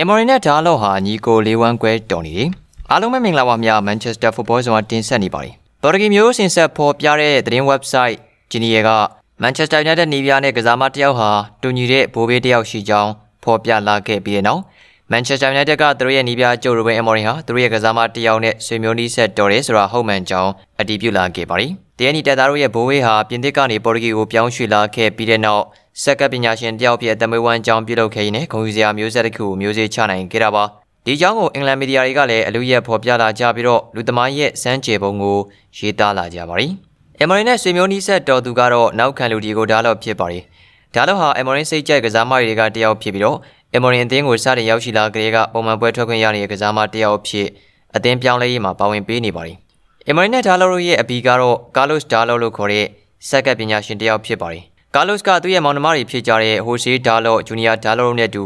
အမေရီနဲ့ဒါလော့ဟာညီကိုလေးဝမ်းကွဲတော်နေတယ်အားလုံးပဲမင်္ဂလာပါများမန်ချက်စတာဖုတ်ဘောဇုံကတင်ဆက်နေပါတယ်ပေါ်တူဂီမျိုးစင်ဆက်ဖော်ပြတဲ့သတင်း website ဂျီနီယာကမန်ချက်စတာယူနိုက်တက်နေပြားနဲ့ကစားမတစ်ယောက်ဟာတူညီတဲ့ဘိုးဘေးတစ်ယောက်ရှိကြောင်းဖော်ပြလာခဲ့ပြီးတဲ့နောက် မန်ချက်စတာယူနိုက်တက်ကသူတို့ရဲ့နေပြားကျိုးရိုဘင်အမေရီဟာသူတို့ရဲ့ကစားမတစ်ယောက်နဲ့ဆွေမျိုးနီးဆက်တော်တယ်ဆိုတာဟုတ်မှန်ကြောင်းအတည်ပြုလာခဲ့ပါတယ်။တရားနီတက်သားတို့ရဲ့ဘိုးဘေးဟာပြင်သစ်ကနေပေါ်တူဂီကိုပြောင်းရွှေ့လာခဲ့ပြီးတဲ့နောက်စက်ကပ်ပညာရှင်တစ်ယောက်ဖြစ်အသမွေးဝမ်းကြောင်းပြုလုပ်ခဲ့ရင်းနဲ့ဂုဏ်ယူစရာမျိုးဆက်တစ်ခုကိုမျိုးစေ့ချနိုင်ခဲ့တာပါ။ဒီကြောင်းကိုအင်္ဂလန်မီဒီယာတွေကလည်းအလူရက်ဖော်ပြလာကြပြီးတော့လူသမားရဲ့စမ်းကြေပုံကိုရေးသားလာကြပါတယ်။အမေရိနဲ့ဆွေမျိုးနီးဆက်တော်သူကတော့နောက်ခံလူဒီကိုဒါးလော့ဖြစ်ပါတယ်။ ဒါးလော့ဟာအမေရိစိတ်ကြိုက်ကစားမတွေကတယောက်ဖြစ်ပြီးတော့အမေရိအသင်းကိုစတင်ရောက်ရှိလာကြတဲ့ကပုံမှန်ပွဲထွက်ခွင့်ရနေတဲ့ကစားမတယောက်ဖြစ်အသင်းပြောင်းလဲရေးမှာပါဝင်ပေးနေပါတယ်။အီမရီနဲ့ဒါလိုတို့ရဲ့အဘီကတော့ကာလော့စ်ဒါလိုလို့ခေါ်တဲ့စက်ကပ်ပညာရှင်တစ်ယောက်ဖြစ်ပါတယ်။ကာလော့စ်ကသူ့ရဲ့မောင်နှမတွေဖြစ်ကြတဲ့ဟိုရှေးဒါလော့ဂျူနီယာဒါလော့တို့နဲ့အတူ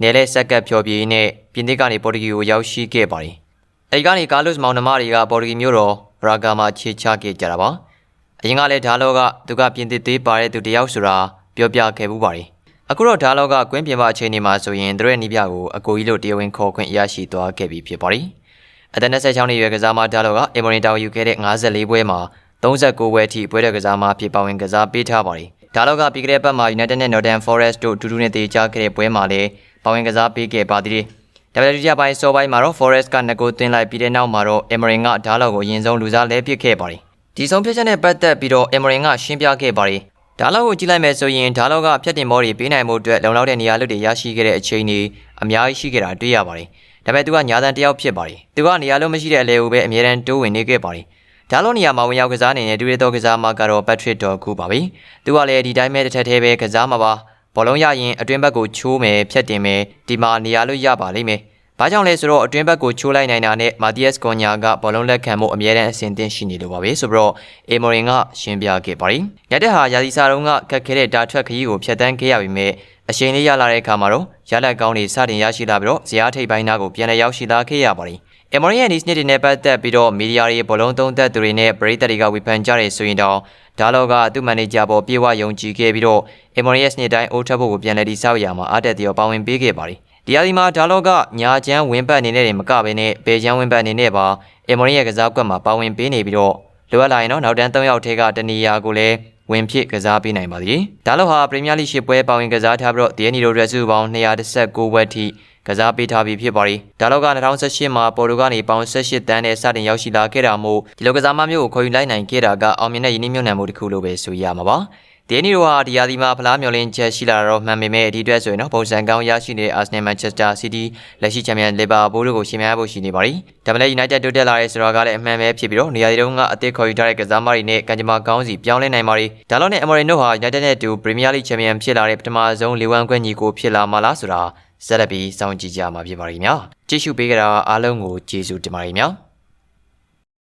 နယ်လဲစက်ကပ်ဖြော်ပြင်းနဲ့ပြင်သစ်ကနေပေါ်တူဂီကိုရောက်ရှိခဲ့ပါတယ်။အဲဒီကနေကာလော့စ်မောင်နှမတွေကပေါ်တူဂီမြို့တော်ဘရာဂါမှာခြေချခဲ့ကြတာပါ။အရင်ကလည်းဒါလော့ကသူကပြင်သစ်သေးပါတဲ့သူတစ်ယောက်ဆိုတာ ပြောပြခဲ့မှုပါတယ်။အခုတော့ဒါလော့ကကွင်းပြင်ပအခြေအနေမှာဆိုရင်သူရဲ့နီးပြကိုအကိုကြီးလို့တရားဝင်ခေါ်ခွင့်ရရှိသွားခဲ့ပြီဖြစ်ပါတယ်။အသက်26နှစ်ရွယ်ကစားမဒါလောကအင်မရင်တောင်ယူခဲ့တဲ့54ပွဲမှာ39ပွဲအထိပွဲတဲ့ကစားမဖြစ်ပါဝင်ကစားပေးထားပါတယ်။ဒါလောကပြီးခဲ့တဲ့ပတ်မှာ United နဲ့ Northern Forest တို့ဒူးဒူးနဲ့တေချခဲ့တဲ့ပွဲမှာလည်းပါဝင်ကစားပေးခဲ့ပါသေးတယ်။ဒါပေမဲ့ဒုတိယပိုင်းစောပိုင်းမှာတော့ Forest ကနှစ်ကိုသွင်းလိုက်ပြီးတဲ့နောက်မှာတော့ Emery ကဒါလောကိုအရင်ဆုံးလူစားလဲပစ်ခဲ့ပါတယ်။ဒီဆုံးဖြတ်ချက်နဲ့ပတ်သက်ပြီးတော့ Emery ကရှင်းပြခဲ့ပါတယ်။ ဒါလောက်ကိုကြည့်လိုက်မယ်ဆိုရင်ဒါလောက်ကဖြတ်တင်မောတွေပေးနိုင်မှုအတွက်လုံလောက်တဲ့နေရာလွတ်တွေရရှိခဲ့တဲ့အချိန်ကြီးအများကြီးရှိခဲ့တာတွေ့ရပါတယ်။ဒါပေမဲ့သူကညာတန်တယောက်ဖြစ်ပါတယ်။သူကနေရာလုံးမရှိတဲ့အလဲကိုပဲအမြဲတမ်းတိုးဝင်နေခဲ့ပါတယ်။ဒါလုံးနေရာမှာဝင်ရောက်ကစားနေတဲ့ဒူရီတော်ကစားမကတော့ Patrick တော်ခုပါပဲ။သူကလည်းဒီတိုင်းပဲတစ်ထက်သေးပဲကစားမှာပါ။ဘောလုံးရရင်အတွင်းဘက်ကိုချိုးမယ်ဖြတ်တင်မယ်ဒီမှာနေရာလို့ရပါလိမ့်မယ်။ ဘာကြောင့်လဲဆိုတော့အတွင်းဘက်ကိုချိုးလိုက်နိုင်တာနဲ့မာတီယက်ကွန်ညာကဘောလုံးလက်ခံမှုအမြဲတမ်းအဆင်သင့်ရှိနေလို့ပါပဲဆိုတော့အေမိုရင်ကရှင်းပြခဲ့ပါတယ်။ညတက်ဟာရာသီစာတုန်းကခက်ခဲတဲ့တာထွက်ခရီးကိုဖျက်ဆီးခဲ့ရပြီးမြဲအချိန်လေးရလာတဲ့အခါမှာတော့ရလက်ကောင်းတွေစတင်ရရှိလာပြီးတော့ဇရာထိပ်ပိုင်းသားကိုပြန်လည်ရောက်ရှိလာခဲ့ရပါတယ်။အမေရိကန်ဒီစနစ်တွေနဲ့ပတ်သက်ပြီးတော့မီဒီယာတွေဘောလုံးသုံးသက်သူတွေနဲ့ပရိသတ်တွေကဝေဖန်ကြတယ်ဆိုရင်တော့ဒါလောကသူ့မန်နေဂျာပေါ်ပြေဝယုံကြည်ခဲ့ပြီးတော့အမေရိကန်စနစ်တိုင်းအိုးထပ်ဖို့ကိုပြန်လည်တည်ဆောက်ရမှာအားတက်တဲ့ပါဝင်ပေးခဲ့ပါတယ်။ ဒီအဒီမှာဒါလောကညာချမ်းဝင်းပတ်အနေနဲ့တွေမကဘဲနဲ့ဘေချမ်းဝင်းပတ်အနေနဲ့ပါအမေရိကန်ကစားကွက်မှာပါဝင်ပေးနေပြီးတော့လိုအပ်လာရင်တော့နောက်တန်း၃ယောက်ထဲကတနေရာကိုလည်းဝင်ဖြစ်ကစားပေးနိုင်ပါသေးတယ်။ဒါလို့ဟာပရီးမီးယားလိရှစ်ပွဲပါဝင်ကစားထားပြီးတော့ဒီအနီရိုဒရက်စုပေါင်း219ဝက်ထိကစားပေးထားပြီးဖြစ်ပါတယ်။ဒါလောက်က2018မှာပေါ်တူဂီကနေပေါင်18တန်းနဲ့စတင်ရောက်ရှိလာခဲ့တာမို့ဒီလိုကစားမမျိုးကိုခေါ်ယူလိုက်နိုင်ခဲ့တာကအောင်မြင်တဲ့ယင်းနှိမ့်မြုံနယ်မှုတစ်ခုလို့ပဲဆိုရမှာပါ။ ဒီနီရိုဟာဒီယာဒီမှာဖလားမျော်လင့်ချက်ရှိလာတော့မှန်ပေမဲ့ဒီအတွက်ဆိုရင်တော့ပုံစံကောင်းရရှိနေတဲ့ Arsenal Manchester City လက်ရှိချန်ပီယံ Liverpool တို့ကိုရှင်များဖို့ရှိနေပါပြီ။ဒါပေမဲ့ United တိုးတက်လာတဲ့ဆိုတော့ကလည်းအမှန်ပဲဖြစ်ပြီးတော့နေရာဒီတုန်းကအသစ်ခေါ်ယူထားတဲ့ကစားမတွေနဲ့ကံကြမ္မာကောင်းစီပြောင်းလဲနိုင်ပါပြီ။ဒါလောက်နဲ့ Emery တို့ဟာ United နဲ့အတူ Premier League ချန်ပီယံဖြစ်လာတဲ့ပထမဆုံးလေးဝမ်းခွင့်ညီကိုဖြစ်လာမှာလားဆိုတာဆက်လက်ပြီးစောင့်ကြည့်ကြမှာဖြစ်ပါလိမ့်မယ်။ကြည့်ရှုပေးကြတာအားလုံးကိုကျေးဇူးတင်ပါတယ်ခင်ဗျာ။